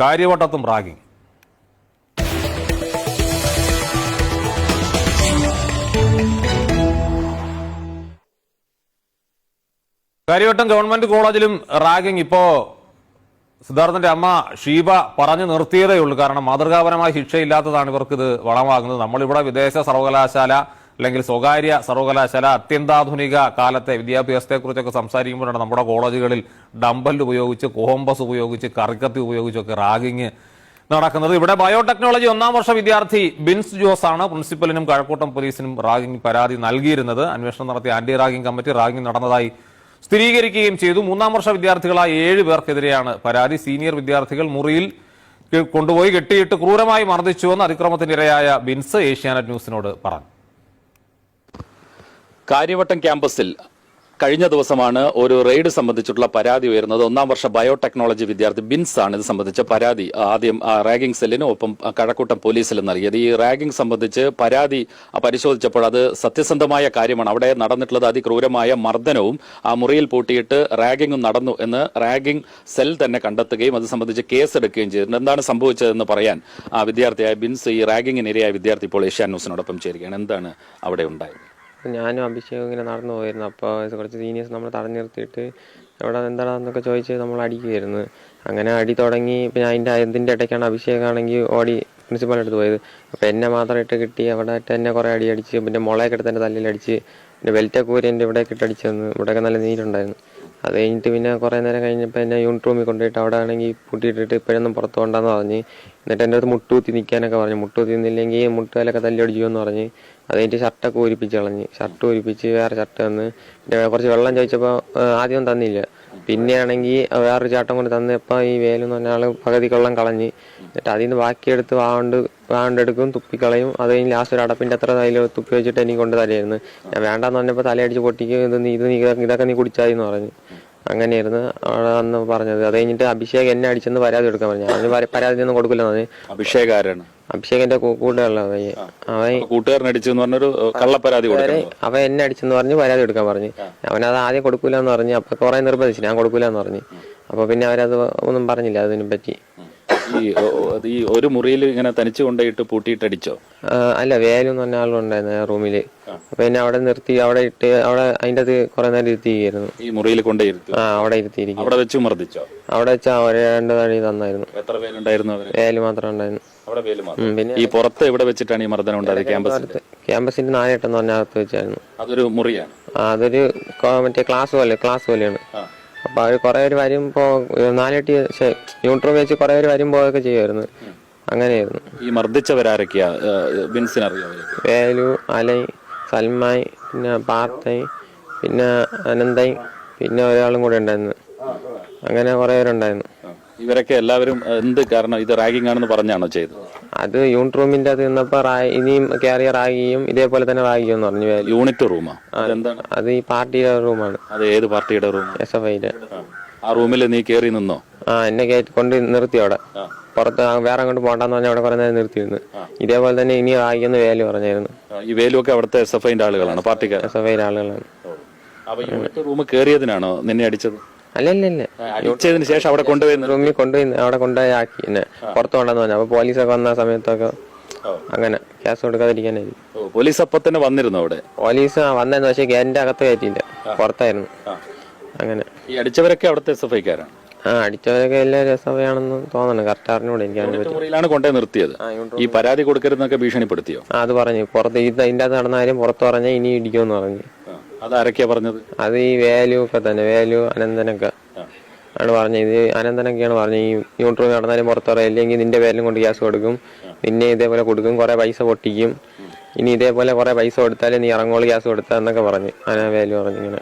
കാര്യവട്ടത്തും ragging Karyavattom government കോളേജിലും ragging ഇപ്പോ സിദ്ധാർത്ഥന്റെ അമ്മ ഷീബ പറഞ്ഞു നിർത്തിയതേ ഉള്ളൂ. കാരണം മാതൃകാപരമായ ശിക്ഷയില്ലാത്തതാണ് ഇവർക്ക് ഇത് വളമാകുന്നത് നമ്മളിവിടെ വിദേശ സർവകലാശാല അല്ലെങ്കിൽ സ്വകാര്യ സർവകലാശാല അത്യന്താധുനിക കാലത്തെ വിദ്യാഭ്യാസത്തെക്കുറിച്ചൊക്കെ സംസാരിക്കുമ്പോഴാണ് നമ്മുടെ കോളേജുകളിൽ ഡംബൽ ഉപയോഗിച്ച് കോമ്പസ് ഉപയോഗിച്ച് കറിക്കത്തി ഉപയോഗിച്ചൊക്കെ റാഗിങ് നടക്കുന്നത്. ഇവിടെ ബയോടെക്നോളജി ഒന്നാം വർഷ വിദ്യാർത്ഥി ബിൻസ് ജോസ് ആണ് പ്രിൻസിപ്പലിനും കഴക്കൂട്ടം പോലീസിനും റാഗിംഗ് പരാതി നൽകിയിരുന്നത്. അന്വേഷണം നടത്തിയ ആന്റി റാഗിംഗ് കമ്മിറ്റി റാഗിംഗ് നടന്നതായി സ്ഥിരീകരിക്കുകയും ചെയ്തു. മൂന്നാം വർഷ വിദ്യാർത്ഥികളായ ഏഴ് പേർക്കെതിരെയാണ് പരാതി. സീനിയർ വിദ്യാർത്ഥികൾ മുറിയിൽ കൊണ്ടുപോയി കെട്ടിയിട്ട് ക്രൂരമായി മർദ്ദിച്ചുവെന്ന് അതിക്രമത്തിനിരയായ ബിൻസ് ഏഷ്യാനെറ്റ് ന്യൂസിനോട് പറഞ്ഞു. കാര്യവട്ടം ക്യാമ്പസിൽ കഴിഞ്ഞ ദിവസമാണ് ഒരു റെയ്ഡ് സംബന്ധിച്ചിട്ടുള്ള പരാതി ഉയർന്നത്. ഒന്നാം വർഷ ബയോടെക്നോളജി വിദ്യാർത്ഥി ബിൻസ് ആണ് ഇത് സംബന്ധിച്ച പരാതി. ആദ്യം റാഗിംഗ് സെല്ലിനും ഒപ്പം കഴക്കൂട്ടം പോലീസിലും നൽകിയത്. ഈ റാഗിംഗ് സംബന്ധിച്ച് പരാതി പരിശോധിച്ചപ്പോൾ അത് സത്യസന്ധമായ കാര്യമാണ്. അവിടെ നടന്നിട്ടുള്ളത് അതിക്രൂരമായ മർദ്ദനവും ആ മുറിയിൽ പൂട്ടിയിട്ട് റാഗിംഗും നടന്നു എന്ന് റാഗിംഗ് സെൽ തന്നെ കണ്ടെത്തുകയും അത് സംബന്ധിച്ച് കേസെടുക്കുകയും ചെയ്തിട്ടുണ്ട്. എന്താണ് സംഭവിച്ചതെന്ന് പറയാൻ ആ വിദ്യാർത്ഥിയായ ബിൻസ് ഈ റാഗിങ്ങിനിരയായ വിദ്യാർത്ഥി ഇപ്പോൾ ഏഷ്യാൻ ന്യൂസിനോടൊപ്പം ചേരുകയാണ്. എന്താണ് അവിടെ ഉണ്ടായത്? ഞാനും അഭിഷേകും ഇങ്ങനെ നടന്നു പോയിരുന്നു. അപ്പോൾ കുറച്ച് സീനിയേഴ്സ് നമ്മൾ തടഞ്ഞു നിർത്തിയിട്ട് എവിടെ എന്താണെന്നൊക്കെ ചോദിച്ച് നമ്മൾ അടിക്കുമായിരുന്നു അങ്ങനെ അടി തുടങ്ങി. പിന്നെ അതിന്റെ അതിന്റെ ഇടയ്ക്കാണ് അഭിഷേകാണെങ്കിൽ ഓടി പ്രിൻസിപ്പാളിന്റെ അടുത്ത് പോയത്. അപ്പോൾ എന്നെ മാത്രം ഇട്ട് കിട്ടി. അവിടെ എന്നെ കുറേ അടി അടിച്ച്. പിന്നെ മുളയൊക്കെ എടുത്ത് എന്റെ തല്ലിൽ അടിച്ച്. പിന്നെ ബെൽറ്റൊക്കെ ഊരി എന്റെ ഇവിടെയൊക്കെ ഇട്ട് അടിച്ചു തന്നു. ഇവിടെയൊക്കെ നല്ല നീരുണ്ടായിരുന്നു. അത് കഴിഞ്ഞിട്ട് പിന്നെ കുറേ നേരം കഴിഞ്ഞപ്പോൾ എന്നെ യൂണിറ്റ് റൂമിൽ കൊണ്ടുപോയിട്ട് അവിടെ ആണെങ്കിൽ പൂട്ടിയിട്ടിട്ട് ഇപ്പോഴൊന്നും പുറത്ത് കൊണ്ടാന്ന് പറഞ്ഞ്. എന്നിട്ട് എന്റെ അടുത്ത് മുട്ടുകുത്തി നിൽക്കാനൊക്കെ പറഞ്ഞു. മുട്ടുകുത്തി നിന്നില്ലെങ്കിൽ മുട്ടുകാലൊക്കെ തല്ലി അടിക്കുമെന്ന് പറഞ്ഞ്. അത് കഴിഞ്ഞിട്ട് ഷർട്ടൊക്കെ ഊരിപ്പിച്ച് കളഞ്ഞ്. ഷർട്ട് ഊരിപ്പിച്ച് വേറെ ഷർട്ട് തന്ന്. പിന്നെ കുറച്ച് വെള്ളം ചോദിച്ചപ്പോൾ ആദ്യം തന്നില്ല. പിന്നെയാണെങ്കിൽ വേറൊരു ചാട്ടം കൊണ്ട് തന്നപ്പോൾ ഈ വേലെന്ന് പറഞ്ഞ ആൾ പകുതി കൊള്ളം കളഞ്ഞ്. എന്നിട്ട് അതിൽ നിന്ന് ബാക്കിയെടുത്ത് വാണ്ട് വാണ്ടെടുക്കും തുപ്പിക്കളയും. അത് കഴിഞ്ഞ് ലാസ്റ്റ് ഒരു അടപ്പിന്റെ അത്ര തലയിൽ തുപ്പി വെച്ചിട്ട് എനിക്ക് കൊണ്ട് തലയായിരുന്നു. ഞാൻ വേണ്ടാന്ന് പറഞ്ഞപ്പോൾ തലയടിച്ച് പൊട്ടിക്കും ഇത് നീ ഇത് നീ ഇതൊക്കെ നീ കുടിച്ചായി എന്ന് പറഞ്ഞു. അങ്ങനെയായിരുന്നു അവിടെ അന്ന് പറഞ്ഞത്. അത് കഴിഞ്ഞിട്ട് അഭിഷേക് എന്നെ അടിച്ചെന്ന് പരാതി കൊടുക്കാൻ പറഞ്ഞു. അതിന് പര- പരാതി ഒന്നും കൊടുക്കില്ല അഭിഷേക് ആരാണ് അഭിഷേക് എന്റെ അവ പയ്യെ അവൻ കൂട്ടുകാരൻ അടിച്ചു പറഞ്ഞൊരു കള്ളപ്പരാതി കൊടുക്കുന്നു. അവൻ എന്നെ അടിച്ചെന്ന് പറഞ്ഞ് പരാതി കൊടുക്കാൻ പറഞ്ഞു. അവനത് ആദ്യം കൊടുക്കൂല എന്ന് പറഞ്ഞു അപ്പൊ കുറെ നിർബന്ധിച്ചു ഞാൻ കൊടുക്കൂല എന്ന് പറഞ്ഞു അപ്പൊ പിന്നെ അവരത് ഒന്നും പറഞ്ഞില്ല അതിനെ പറ്റി. ഈ ഒരു മുറിയിൽ ഇങ്ങനെ തനിച്ചു കൊണ്ടുപോയിട്ട് പൂട്ടിയിട്ട് അടിച്ചോ? അല്ല വേലു എന്ന് പറഞ്ഞ ആളുണ്ടായിരുന്നു റൂമിൽ. അപ്പൊ എന്നെ അവിടെ നിർത്തി അവിടെ ഇട്ട് അവിടെ അതിന്റെ അത് കുറെ നേരം ഇരുത്തിയിരുന്നു ഈ മുറിയിൽ ആ അവിടെ ഇരുത്തിയിരിക്കും അവിടെ വെച്ച് മർദ്ദിച്ചോ? അവിടെ വെച്ച് അവരെ രണ്ട് തടി തന്നായിരുന്നു. എത്ര പേരുണ്ടായിരുന്നു വേൽ വേലു മാത്രം ഉണ്ടായിരുന്നു. ഈ പുറത്ത് എവിടെ വെച്ചിട്ടാണ് ഈ മർദ്ദനം ഉണ്ടായത്? ക്യാമ്പസിൽ ക്യാമ്പസിന്റെ നാലെട്ടെന്ന് പറഞ്ഞ അകത്ത് വെച്ചായിരുന്നു. അതൊരു മുറിയാണ്. ആ, അതൊരു മറ്റേ ക്ലാസ് പോലെ ക്ലാസ് പോലെയാണ്. അപ്പൊ അവർ കുറെ പേര് വരുമ്പോ നാലെട്ടി യൂണിറ്റ് വെച്ച് കുറെ പേര് വരുമ്പോഴൊക്കെ ചെയ്യുമായിരുന്നു. അങ്ങനെയായിരുന്നു. ഈ മർദ്ദിച്ചവരാരൊക്കെയാ? ബിൻസിന് അറിയോ വേലു അലൈ സൽമായി പിന്നെ പാർത്തൈ പിന്നെ അനന്തൈ പിന്നെ ഒരാളും കൂടെ ഉണ്ടായിരുന്നു. അങ്ങനെ കൊറേ പേരുണ്ടായിരുന്നു. ഇവരൊക്കെ എല്ലാവരും എന്ത് കാരണം ഇത് റാഗിംഗ് ആണെന്ന് പറഞ്ഞാണോ ചെയ്തത്? അത് യൂണിറ്റ് റൂമിന്റെ അത് നിന്നപ്പോ ഇനിയും കാരിയർ റാഗിയും ഇതേപോലെ തന്നെ റാഗിയും എന്ന് പറഞ്ഞു യൂണിറ്റ് റൂമാ? അതെന്താണ്? അത് ഈ പാർട്ടിയുടെ റൂമാണ്. അത് ഏത് പാർട്ടിയുടെ റൂം? എസ് എഫ് ഐയുടെ. ആ റൂമിൽ നീ കയറി നിന്നോ? ആ എന്നെ കയറ്റി കൊണ്ട് നിർത്തി അവിടെ. പുറത്ത് വേറെ അങ്ങോട്ട് പോകണ്ടെന്ന് പറഞ്ഞാൽ അവിടെ കുറെ നേരം നിർത്തിയിരുന്നു. ഇതേപോലെ തന്നെ ഇനി റാഗിയെന്ന് വേലു പറഞ്ഞായിരുന്നു. ഈ വേലുവൊക്കെ അവിടുത്തെ എസ് എഫ് ഐന്റെ ആളുകളാണ് പാർട്ടിക്കാർ എസ് എഫ് ഐയുടെ ആളുകളാണ്. അപ്പൊ യൂണിറ്റ് റൂം കയറിയതിനാണോ നിന്നെ അടിച്ചത്? അല്ല അല്ല അല്ല അടിച്ചതിന് ശേഷം അവിടെ കൊണ്ടുപോയി. റൂമിൽ കൊണ്ടുപോയി അവിടെ കൊണ്ടുപോയി ആക്കി. എന്നെ പുറത്ത് കൊണ്ടെന്ന് പറഞ്ഞു. അപ്പൊ പോലീസൊക്കെ വന്ന സമയത്തൊക്കെ അങ്ങനെ കേസ് കൊടുക്കാതിരിക്കാനായിരുന്നു ഓ, പോലീസ് അപ്പൊ തന്നെ വന്നിരുന്നു അവിടെ? പോലീസ് വന്നെന്ന് പക്ഷേ ഗേറ്റിന്റെ അകത്ത് കയറ്റിയില്ല. പുറത്തായിരുന്നു. അങ്ങനെ. ഈ അടിച്ചവരൊക്കെ അവിടുത്തെ എസ് എഫ് ഐക്കാരാണ് ആ അടിച്ചവരൊക്കെ എല്ലാവരും എസ് എഫ് ഐ ആണെന്ന് തോന്നുന്നു. കറക്റ്റ് അറിഞ്ഞൂടെ എനിക്ക് കൊണ്ടേ നിർത്തിയത്. ഈ പരാതി കൊടുക്കരുതെന്നൊക്കെ ഭീഷണിപ്പെടുത്തിയോ? അത് പറഞ്ഞു. പുറത്ത് ഇതിന്റെ അകത്ത് നടന്ന കാര്യം പുറത്ത് പറഞ്ഞാൽ ഇനി ഇടിക്കുമെന്ന് പറഞ്ഞു. അതാരൊക്കെയാ പറഞ്ഞത്? അത് ഈ വേലു ഒക്കെ തന്നെ വേലു അനന്തനൊക്കെ. ആണ് പറഞ്ഞത്. ഇത് അനന്തനൊക്കെയാണ് പറഞ്ഞത്. ഈ ന്യൂട്രോ നടന്നാലും പുറത്ത് പറയാം ഇല്ലെങ്കിൽ നിന്റെ പേരിലും കൊണ്ട് ഗ്യാസ് കൊടുക്കും. നിന്നെ ഇതേപോലെ കൊടുക്കും. കുറെ പൈസ പൊട്ടിക്കും. ഇനി ഇതേപോലെ കുറെ പൈസ കൊടുത്താലേ നീ ഇറങ്ങോൾ ഗ്യാസ് കൊടുത്താന്നൊക്കെ പറഞ്ഞു. അന വേലു പറഞ്ഞു ഇങ്ങനെ